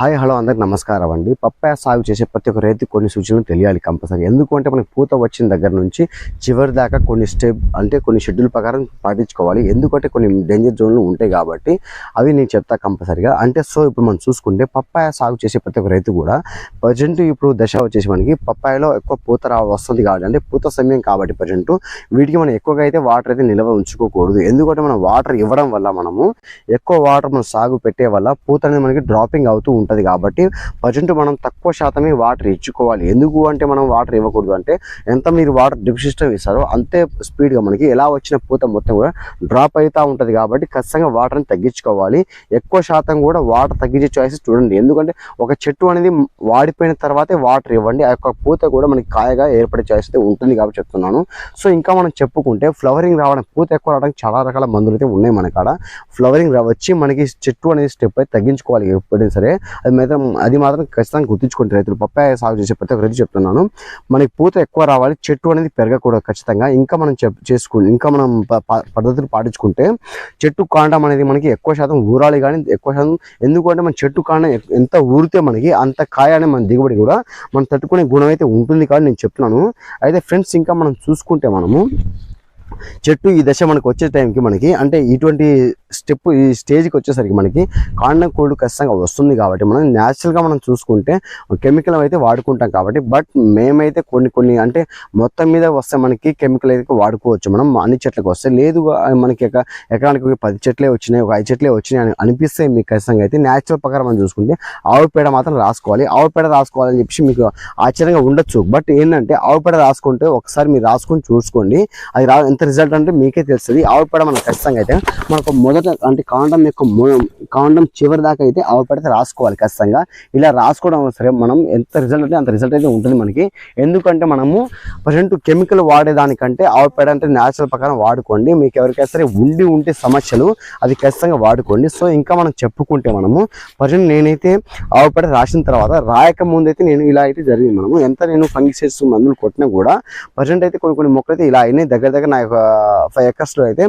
Hi hello అందరికి నమస్కారం అండి. పప్పాయ సాగు చేసే ప్రతి ఒక్క రైతు కొన్ని సూచనలు తెలియాలి కంపల్సరీ. ఎందుకంటే మనకి పూత వచ్చిన దగ్గర నుంచి చివరి దాకా కొన్ని స్టెప్ అంటే కొన్ని షెడ్యూల్ ప్రకారం పాటించుకోవాలి. ఎందుకంటే కొన్ని డేంజర్ జోన్లు ఉంటాయి కాబట్టి అవి నేను చెప్తా కంపల్సరీగా. అంటే సో ఇప్పుడు మనం చూసుకుంటే పప్పాయ సాగు చేసే ప్రతి ఒక్క రైతు కూడా ప్రజెంట్ ఇప్పుడు దశ వచ్చేసి మనకి పప్పాయలో ఎక్కువ పూత రా వస్తుంది కాబట్టి అంటే పూత సమయం కాబట్టి ప్రజెంట్ వీటికి మనం ఎక్కువగా అయితే వాటర్ అయితే నిల్వ ఉంచుకోకూడదు. ఎందుకంటే మనం వాటర్ ఇవ్వడం వల్ల మనము ఎక్కువ వాటర్ మనం సాగు పెట్టే వల్ల పూత అనేది మనకి డ్రాపింగ్ అవుతూ ఉంటుంది కాబట్టి ప్రజెంట్ మనం తక్కువ శాతమే వాటర్ ఇచ్చుకోవాలి. ఎందుకు అంటే మనం వాటర్ ఇవ్వకూడదు అంటే ఎంత మీరు వాటర్ డ్రిప్ సిస్టమ్ ఇస్తారో అంతే స్పీడ్గా మనకి ఎలా వచ్చిన పూత మొత్తం కూడా డ్రాప్ అవుతూ ఉంటుంది కాబట్టి ఖచ్చితంగా వాటర్ని తగ్గించుకోవాలి. ఎక్కువ శాతం కూడా వాటర్ తగ్గించే చాయిసెస్ చూడండి. ఎందుకంటే ఒక చెట్టు అనేది వాడిపోయిన తర్వాతే వాటర్ ఇవ్వండి. ఆ యొక్క పూత కూడా మనకి కాయగా ఏర్పడే చాయిస్ అయితే ఉంటుంది కాబట్టి చెప్తున్నాను. సో ఇంకా మనం చెప్పుకుంటే ఫ్లవరింగ్ రావడం పూత ఎక్కువ రావడానికి చాలా రకాల మందులు అయితే ఉన్నాయి మన కాడ. ఫ్లవరింగ్ వచ్చి మనకి చెట్టు అనేది స్టెప్ అయితే తగ్గించుకోవాలి ఎప్పుడైనా సరే. అది మాత్రం అది మాత్రం ఖచ్చితంగా గుర్తుంచుకుంటే రైతులు. పప్పాయ సాగు చేసే ప్రతి ఒక్కరికి చెప్తున్నాను. మనకి పూత ఎక్కువ రావాలి చెట్టు అనేది పెరగకూడదు ఖచ్చితంగా. ఇంకా మనం చెప్ చేసుకుని ఇంకా మనం పద్ధతులు పాటించుకుంటే చెట్టు కాండం అనేది మనకి ఎక్కువ శాతం ఊరాలి కానీ ఎక్కువ శాతం ఎందుకంటే మన చెట్టు కాండం ఎంత ఊరితే మనకి అంత కాయ అనే మన దిగుబడి కూడా మనం తట్టుకునే గుణం అయితే ఉంటుంది కానీ నేను చెప్తున్నాను. అయితే ఫ్రెండ్స్ ఇంకా మనం చూసుకుంటే మనము చెట్టు ఈ దశ మనకు వచ్చే టైంకి మనకి అంటే ఇటువంటి స్టెప్ ఈ స్టేజ్కి వచ్చేసరికి మనకి కాండం కోల్డ్ ఖచ్చితంగా వస్తుంది కాబట్టి మనం న్యాచురల్గా మనం చూసుకుంటే కెమికల్ అయితే వాడుకుంటాం కాబట్టి బట్ మేమైతే కొన్ని కొన్ని అంటే మొత్తం మీద వస్తే మనకి కెమికల్ అయితే వాడుకోవచ్చు. మనం అన్ని చెట్లకు వస్తే లేదు మనకి ఎకరానికి ఒక పది చెట్లే వచ్చినాయి ఒక ఐదు చెట్లే వచ్చినాయి అని అనిపిస్తే మీకు ఖచ్చితంగా అయితే న్యాచురల్ ప్రకారం మనం చూసుకుంటే ఆవు పేడ మాత్రం రాసుకోవాలి. ఆవు పేడ రాసుకోవాలని చెప్పి మీకు ఆశ్చర్యంగా ఉండొచ్చు. బట్ ఏంటంటే ఆవు పేడ రాసుకుంటే ఒకసారి మీరు రాసుకొని చూసుకోండి. అది రా ఎంత రిజల్ట్ అంటే మీకే తెలుస్తుంది. ఆవు పేడ మనకు ఖచ్చితంగా అయితే మనకు మొదటి అంటే కాండం యొక్క కాండం చివరి దాకా అయితే అవపడితే రాసుకోవాలి ఖచ్చితంగా. ఇలా రాసుకోవడం సరే మనం ఎంత రిజల్ట్ అంటే అంత రిజల్ట్ అయితే ఉంటుంది మనకి. ఎందుకంటే మనము ప్రజెంట్ కెమికల్ వాడేదానికంటే ఆవుపేడ అంటే న్యాచురల్ ప్రకారం వాడుకోండి. మీకు ఎవరికైనా సరే ఉండి ఉంటే సమస్యలు అది ఖచ్చితంగా వాడుకోండి. సో ఇంకా మనం చెప్పుకుంటే మనము ప్రజెంట్ నేనైతే ఆవు రాసిన తర్వాత రాయక ముందు అయితే నేను ఇలా అయితే జరిగింది మనము. ఎంత నేను ఫంగిసైడ్స్ మందులు కొట్టినా కూడా ప్రజెంట్ అయితే కొన్ని కొన్ని మొక్కలు అయితే ఇలా అయినాయి. దగ్గర దగ్గర నా యొక్క ఫైవ్ ఎకర్స్లో అయితే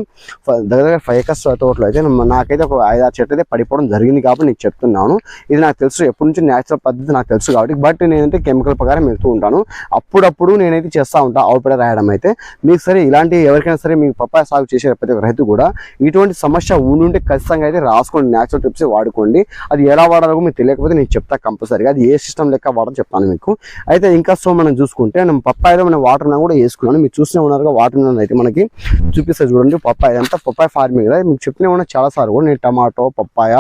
దగ్గర దగ్గర ఫైవ్ ఎకర్స్ తోటలో అయితే నాకైతే ఒక ఐదు ఆరు చెట్లు అయితే పడిపోవడం జరిగింది కాబట్టి నేను చెప్తున్నాను. ఇది నాకు తెలుసు ఎప్పటి నుంచి న్యాచురల్ పద్ధతి నాకు తెలుసు కాబట్టి బట్ నేనైతే కెమికల్ ప్రకారం వెళ్తూ ఉంటాను. అప్పుడప్పుడు నేనైతే చేస్తూ ఉంటాను ఆవుపడ రాయడం అయితే. మీకు సరే ఇలాంటి ఎవరికైనా సరే మీకు పప్పాయ సాగు చేసే ప్రతి ఒక్క రైతు కూడా ఇటువంటి సమస్య ఉండుంటే ఖచ్చితంగా అయితే రాసుకోండి న్యాచురల్ టిప్స్ వాడుకోండి. అది ఎలా వాడాలో మీకు తెలియకపోతే నేను చెప్తా కంపల్సరీగా. అది ఏ సిస్టమ్ లెక్క వాడాలో చెప్తాను మీకు. అయితే ఇంకా సో మనం చూసుకుంటే మనం పప్పాయలో మనం వాటర్ కూడా వేసుకున్నాను. మీరు చూస్తూనే ఉన్నారుగా వాటర్ అయితే మనకి చూపిస్తే చూడండి. పప్పాయ అంతా పప్పాయ ఫార్మింగ్ కదా. మీకు చెప్తూనే ఉన్నా చాలా సార్లు కూడా నేను టమాటో పప్పాయ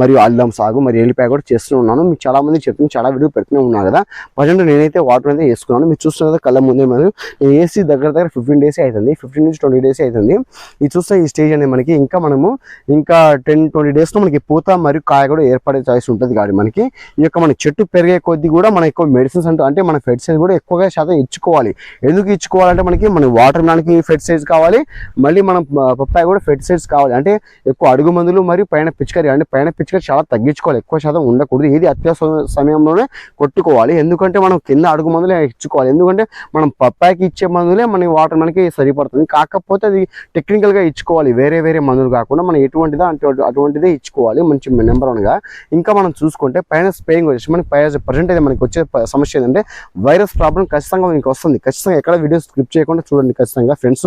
మరియు అల్లం సాగు మరియు ఎల్లిపాయ కూడా చేస్తూనే ఉన్నాను. మీకు చాలా మంది చెప్తున్నా చాలా వీడియో పెడుతూనే ఉన్నారు కదా. ప్రజెంట్ నేనైతే వాటర్ అయితే వేసుకున్నాను. మీరు చూస్తున్నది కళ్ళ ముందే మరియు నేను ఏసీ దగ్గర దగ్గర ఫిఫ్టీన్ డేస్ అవుతుంది. ఫిఫ్టీన్ నుంచి ట్వంటీ డేస్ అవుతుంది. ఇది చూస్తే ఈ స్టేజ్ అనేది మనకి ఇంకా మనము ఇంకా టెన్ ట్వంటీ డేస్లో మనకి పూత మరియు కాయ కూడా ఏర్పడే ఛాయిస్ ఉంటుంది కాబట్టి మనకి. ఈ యొక్క మన చెట్టు పెరిగే కొద్దీ కూడా మన ఎక్కువ మెడిసిన్స్ అంటూ అంటే మన ఫెర్టిసైజ్ కూడా ఎక్కువగా శాతం ఇచ్చుకోవాలి. ఎందుకు ఇచ్చుకోవాలంటే మనకి మన వాటర్ దానికి ఫెర్టిసైజ్ కావాలి. మళ్ళీ మనం పప్పాయి పప్పాయ కూడా ఫెర్టిసైడ్స్ కావాలి. అంటే ఎక్కువ అడుగు మందులు మరియు పైన పిచికారి. అంటే పైన పిచికారి చాలా తగ్గించుకోవాలి. ఎక్కువ శాతం ఉండకూడదు. ఇది అత్యవసర సమయంలోనే కొట్టుకోవాలి. ఎందుకంటే మనం కింద అడుగు మందులే ఇచ్చుకోవాలి. ఎందుకంటే మనం పప్పాకి ఇచ్చే మందులే మన వాటర్ మనకి సరిపడుతుంది. కాకపోతే అది టెక్నికల్గా ఇచ్చుకోవాలి. వేరే వేరే మందులు కాకుండా మనం ఎటువంటిదా అంటే అటువంటిదే ఇచ్చుకోవాలి. మంచి నెంబర్ వన్గా ఇంకా మనం చూసుకుంటే పైన స్ప్రేయింగ్ వచ్చేసి మనకి ప్రజెంట్ అయితే మనకి వచ్చే సమస్య ఏంటంటే వైరస్ ప్రాబ్లం ఖచ్చితంగా మీకు వస్తుంది. ఖచ్చితంగా ఎక్కడ వీడియో స్క్రిప్ట్ చేయకుండా చూడండి ఖచ్చితంగా ఫ్రెండ్స్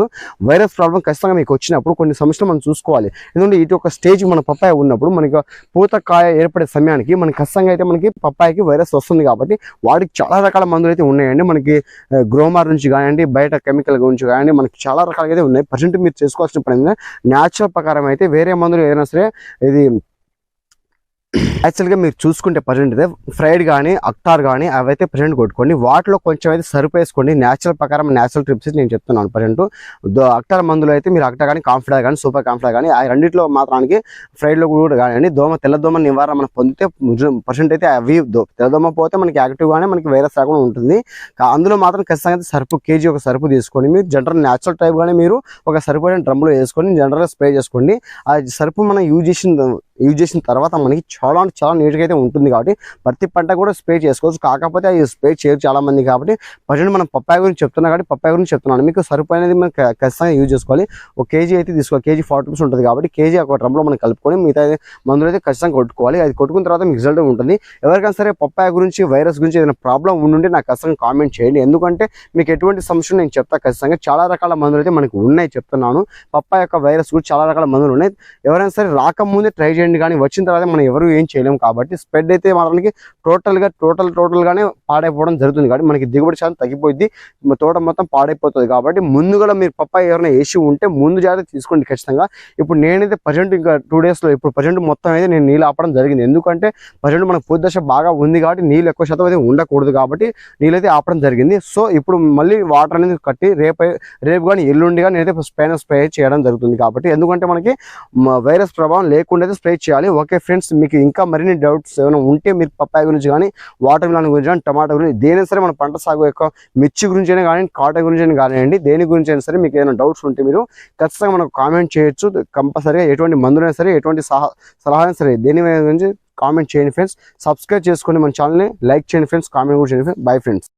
వైరస్ ప్రాబ్లం ఖచ్చితంగా మీకు వచ్చినప్పుడు కొన్ని సమస్యలు మనం చూసుకోవాలి. ఎందుకంటే ఇటు ఒక స్టేజ్ మన పప్పాయ ఉన్నప్పుడు మనకి పూత కాయ ఏర్పడే సమయానికి మనకి ఖచ్చితంగా అయితే మనకి పప్పాయకి వైరస్ వస్తుంది కాబట్టి వాటికి చాలా రకాల మందులు అయితే ఉన్నాయండి. మనకి గ్రోమార్ నుంచి కానివ్వండి బయట కెమికల్ గురించి కానివ్వండి మనకి చాలా రకాలుగా అయితే ఉన్నాయి. ప్రజెంట్ మీరు చేసుకోవాల్సిన పని న్యాచురల్ ప్రకారం అయితే వేరే మందులు ఏదైనా సరే ఇది యాక్చువల్గా మీరు చూసుకుంటే ప్రజెంట్ అయితే ఫ్రైడ్ కానీ అక్టార్ కానీ అవైతే ప్రజెంట్ కొట్టుకోండి. వాటిలో కొంచెం అయితే సరుపు వేసుకోండి. న్యాచురల్ ప్రకారం న్యాచురల్ ట్రిప్స్ నేను చెప్తున్నాను ప్రజెంట్ అక్టార్ మందులు అయితే మీరు అక్టార్ కానీ కాంఫిడా కానీ సూపర్ కాంఫిడా కానీ ఆ రెండింటిలో మాత్రానికి ఫ్రైడ్లో కూడా కానివ్వండి దోమ తెల్లదోమ నివారణ మనం పొందితే పర్సెంట్ అయితే అవి దో- తెల్లదోమ పోతే మనకి యాక్టివ్గానే మనకి వైరస్ రాకుండా ఉంటుంది. అందులో మాత్రం ఖచ్చితంగా అయితే సరుపు కేజీ ఒక సరుపు తీసుకోండి. మీరు జనరల్ న్యాచురల్ టైప్ కానీ మీరు ఒక సరిపడిన డ్రమ్లో వేసుకొని జనరల్గా స్ప్రే చేసుకోండి. ఆ సరుపు మనం యూజ్ చేసిన యూజ్ చేసిన తర్వాత మనకి చాలా అంటే చాలా నీట్గా అయితే ఉంటుంది కాబట్టి ప్రతి పంట కూడా స్ప్రే చేసుకోవచ్చు. కాకపోతే అది స్ప్రే చేయరు చాలా మంది కాబట్టి ప్రజెంట్ మనం పప్పాయ గురించి చెప్తున్నా కాబట్టి పప్పాయ గురించి చెప్తున్నాను. మీకు సరిపోయినది మనం ఖచ్చితంగా యూజ్ చేసుకోవాలి. ఒక కేజీ అయితే తీసుకోవాలి కేజీ ఫార్టీ రూపీస్ ఉంటుంది కాబట్టి కేజీ ఒక డ్రమ్లో మనం కలుపుకొని మిగతా మందులు అయితే ఖచ్చితంగా కొట్టుకోవాలి. అది కొట్టుకున్న తర్వాత మీకు రిజల్ట్ ఉంటుంది. ఎవరికైనా సరే పప్పాయ గురించి వైరస్ గురించి ఏదైనా ప్రాబ్లం ఉండుంటే నాకు ఖచ్చితంగా కామెంట్ చేయండి. ఎందుకంటే మీకు ఎటువంటి సమస్యలు నేను చెప్తా ఖచ్చితంగా. చాలా రకాల మందులు అయితే మనకు ఉన్నాయి చెప్తున్నాను. పప్పాయ యొక్క వైరస్ గురించి చాలా రకాల మందులు ఉన్నాయి. ఎవరైనా సరే రాకముందే ట్రై చేయండి. కానీ వచ్చిన తర్వాత మనం ఎవరు ఏం చేయలేము కాబట్టి స్ప్రెడ్ అయితే మనకి టోటల్గా టోటల్ టోటల్గానే పాడైపోవడం జరుగుతుంది కాబట్టి మనకి దిగుబడి శాతం తగ్గిపోయింది తోట మొత్తం పాడైపోతుంది కాబట్టి ముందుగా మీరు పప్పాయి ఎవరైనా వేసి ఉంటే ముందు జాగ్రత్త తీసుకోండి ఖచ్చితంగా. ఇప్పుడు నేనైతే ప్రజెంట్ ఇంకా టూ డేస్లో ఇప్పుడు ప్రజెంట్ మొత్తం అయితే నేను నీళ్ళు ఆపడం జరిగింది. ఎందుకంటే ప్రజెంట్ మనకు పూర్తి దశ బాగా ఉంది కాబట్టి నీళ్ళు ఎక్కువ శాతం అయితే ఉండకూడదు కాబట్టి నీళ్ళైతే ఆపడం జరిగింది. సో ఇప్పుడు మళ్ళీ వాటర్ అనేది కట్టి రేపు రేపు కానీ ఎల్లుండి కానీ నేనైతే స్ప్రే స్ప్రే చేయడం జరుగుతుంది కాబట్టి ఎందుకంటే మనకి వైరస్ ప్రభావం లేకుండా స్ప్రే స్ప్రే చేయాలి. ఓకే ఫ్రెండ్స్ మీకు ఇంకా మరిన్ని డౌట్స్ ఏమైనా ఉంటే మీరు పప్పాయ గురించి కానీ వాటర్ మిలాన్ గురించి కానీ టమాటా గురించి దేని సరే మన పంట సాగు యొక్క మిర్చి గురించి అయినా కానీ కాట గురించి అయినా కానివ్వండి దేని గురించి అయినా సరే మీకు ఏదైనా డౌట్స్ ఉంటే మీరు ఖచ్చితంగా మనకు కామెంట్ చేయొచ్చు. కంపల్సరీగా ఎటువంటి మందులైనా సరే ఎటువంటి సహా సలహా సరే దేని గురించి కామెంట్ చేయండి ఫ్రెండ్స్ సబ్స్క్రైబ్ చేసుకోండి మన ఛానల్ని లైక్ చేయండి ఫ్రెండ్స్ కామెంట్ కూడా చేయండి ఫ్రెండ్స్ బై ఫ్రెండ్స్